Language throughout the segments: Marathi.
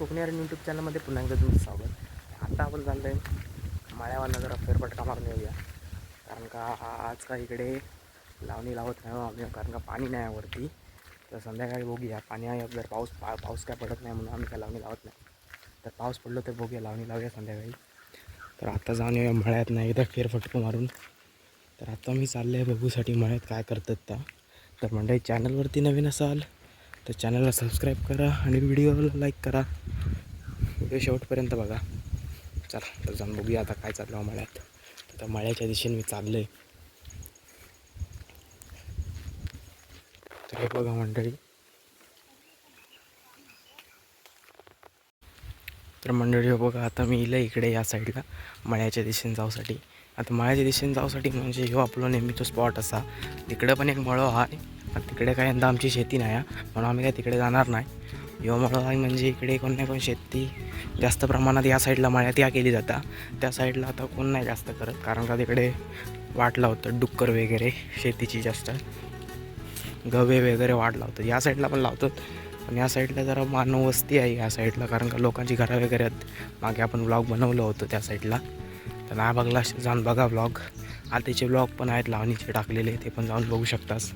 कोकणी आणि यूट्यूब चॅनलमध्ये पुन्हा एकदा तुमचं स्वागत. आता आपण चाललो आहे माळ्यावांना जरा फेरफटका मारून येऊया. कारण का आज का इकडे लावणी लावत नाही हो आम्ही कारण का पाणी नाही आहे वरती. तर संध्याकाळी बघूया. पाणी आहे जर पाऊस पा पाऊस काय पडत नाही म्हणून आम्ही काय लावणी लावत नाही. तर पाऊस पडलो तर बघूया लावणी लावूया संध्याकाळी. तर आता जाऊन येऊया मळ्यात नाही एकदा फेरफटका मारून. तर आता मी चाललो आहे बघूसाठी मळ्यात काय करतात तर मंडळी चॅनलवरती नवीन असाल तर चॅनलला सबस्क्राईब करा आणि व्हिडिओला लाईक करा. व्हिडिओ शेवटपर्यंत बघा. चला तर जाऊन बघूया आता काय चाललं मळ्यात. तर मळ्याच्या दिशेने मी चाललो आहे तर हे बघा मंडळी. तर मंडळी बघा आता मी इलं इकडे या साईडला मळ्याच्या दिशेने जाऊसाठी. आता मळ्याच्या दिशेने जाऊसाठी म्हणजे ह्यो आपलो नेहमीचा स्पॉट असा. तिकडं पण एक मळो आहे. पण तिकडे काय यंदा आमची शेती नाही आहे म्हणून आम्ही काय तिकडे जाणार नाही. ह्यो म्हणजे इकडे कोण नाही कोण शेती जास्त प्रमाणात या साईडला मळ्यात या केली जाता. त्या साईडला आता कोण नाही जास्त करत कारण का तिकडे वाट होतं डुक्कर वगैरे शेतीची जास्त. गवे वगैरे वाट लावतात या साईडला पण लावतात. पण या साईडला जरा मानव वस्ती आहे या साईडला कारण का लोकांची घरं वगैरे आहेत. मागे आपण ब्लॉग बनवलं होतं त्या साईडला तर नाही बघला जाऊन बघा ब्लॉग आताचे ब्लॉग पण आहेत लावणीचे टाकलेले ते पण जाऊन बघू शकतास.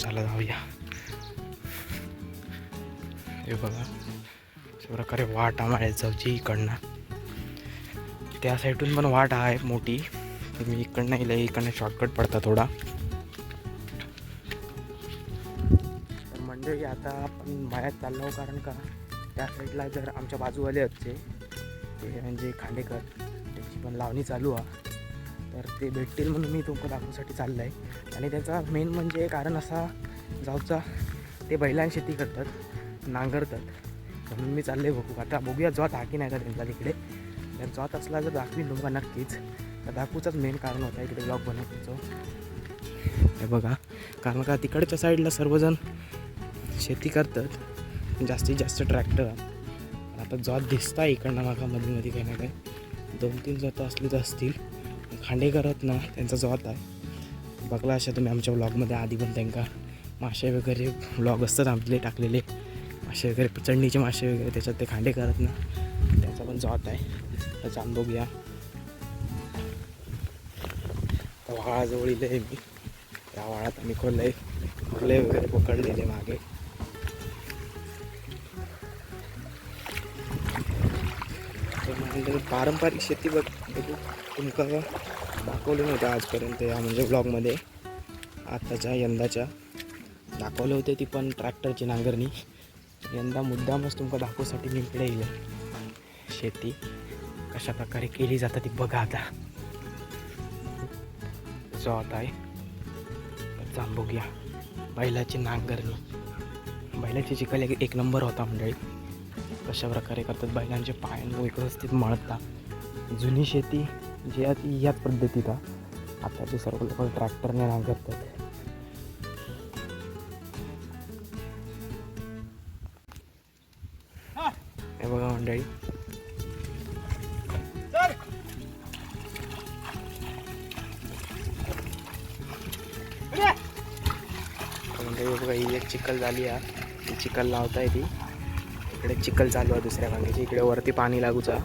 चला जाऊया हे बघा अशा प्रकारे वाट आम्हाला जाऊची इकडनं त्या साईडून पण वाट आहे मोठी मी इकडनं येईल इकडनं शॉर्टकट पडता थोडा तर मंडळी आता आपण मळ्यात चाललो आहोत कारण का त्या साईडला जर आमच्या बाजूवाले असते ते म्हणजे खांडेकर त्याची पण लावणी चालू आहे तर ते भेटतील म्हणून मी तुमचं दाखवण्यासाठी चाललं आहे आणि त्याचा मेन म्हणजे कारण असा जाऊचा ते बैलां शेती करतात नांगरतात म्हणून मी चालले बघू. आता बघूया जॉत हा की नाही का त्यांचा तिकडे. जर जॉत असला तर दाखवीन तुमका नक्कीच. तर दाखवूचाच मेन कारण होता इकडे ब्लॉग बनवण्याचं. हे बघा. कारण का तिकडच्या साईडला सर्वजण शेती करतात. जास्तीत जास्त ट्रॅक्टर आता जॉत दिसता इकडनं मागा मध्ये मध्ये काही ना काही. दोन तीन जोतं तर असतील. खांडेकरत ना त्यांचा जॉत आहे. बघला अशा तुम्ही आमच्या व्लॉगमध्ये आधी पण त्यांका. मासे वगैरे व्लॉग असतात आपले टाकलेले. मासे वगैरे चढणीचे मासे वगैरे त्याच्यात ते खांडे करत ना. त्यांचा पण जॉत आहे तर जाऊन बघूया त्या वाळाजवळ इले मी. त्या वाळात आम्ही खोलले खोले वगैरे पकडलेले मागे. म्हणजे पारंपरिक शेती बघ बघू. तुमका दाखवले नव्हते आजपर्यंत या म्हणजे ब्लॉगमध्ये आत्ताच्या यंदाच्या. दाखवले होते ती पण ट्रॅक्टरची नांगरणी. यंदा मुद्दामच तुमका दाखवूसाठी मी इकडे येईल. शेती कशा प्रकारे केली जातं ती बघा आता. जो आता आहे तर घ्या बैलाची नांगरणी. बैलाची चिखल एक नंबर होता मंडळी कशा प्रकारे करतात? बैलांचे पाय व्यवस्थित मळतात. जुनी शेती जी आहे ती याच पद्धतीत आहे. आताचे सर्व लोक ट्रॅक्टरने नांगरतात हे बघा मंडळी. मंडळी बघा ही एक चिखल झाली आहे. ती चिखल लावताय ती. इकडे चिखल चालू आहे दुसऱ्या वांग्याची इकडे वरती पाणी लागूचा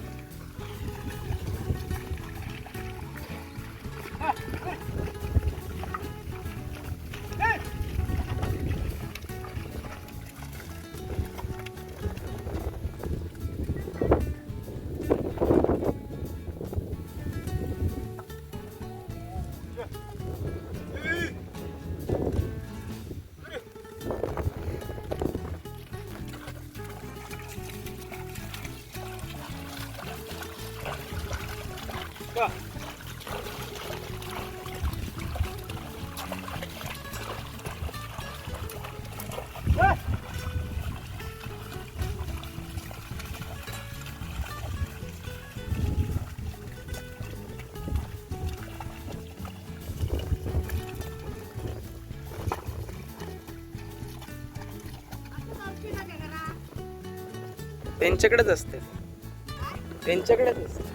त्यांच्याकडेच असते. त्यांच्याकडेच असते.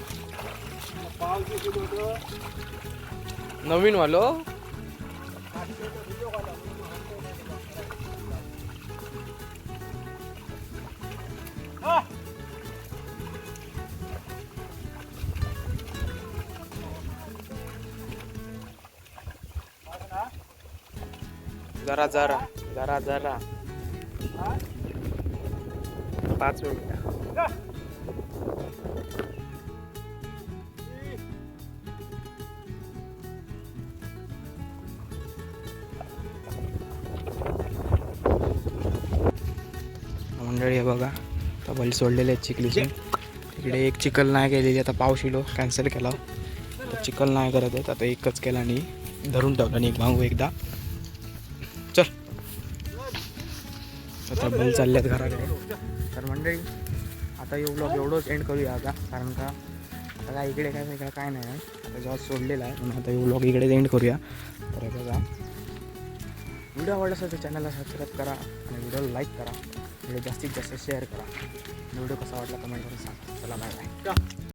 नवीन वालो? जरा जरा जरा जरा. पाच मिनिट. मंडळी आहे बघा. आता बैल सोडलेले आहेत चिखलीचे. तिकडे एक चिखल नाही केलेली आता पाऊस इलो कॅन्सल केला. आता चिखल नाही करत आहेत आता एकच केला आणि धरून ठेवला आणि एक भांगू एकदा. चल. आता बैल चालल्यात घराकडे. तर मंडळी आता येऊ ब्लॉग एवढंच एंड करूया आता कारण का आता काय इकडे काय वेगळं काय नाही. आता जेव्हा सोडलेला आहे म्हणून आता येऊ ब्लॉग इकडेच एंड करूया. तर बघा. व्हिडिओ आवडला असेल तर चॅनलला सबस्क्राईब करा आणि व्हिडिओला लाईक करा. व्हिडिओ जास्तीत जास्त शेअर करा. व्हिडिओ कसा वाटला कमेंट करून सांगा. चला बाय बाय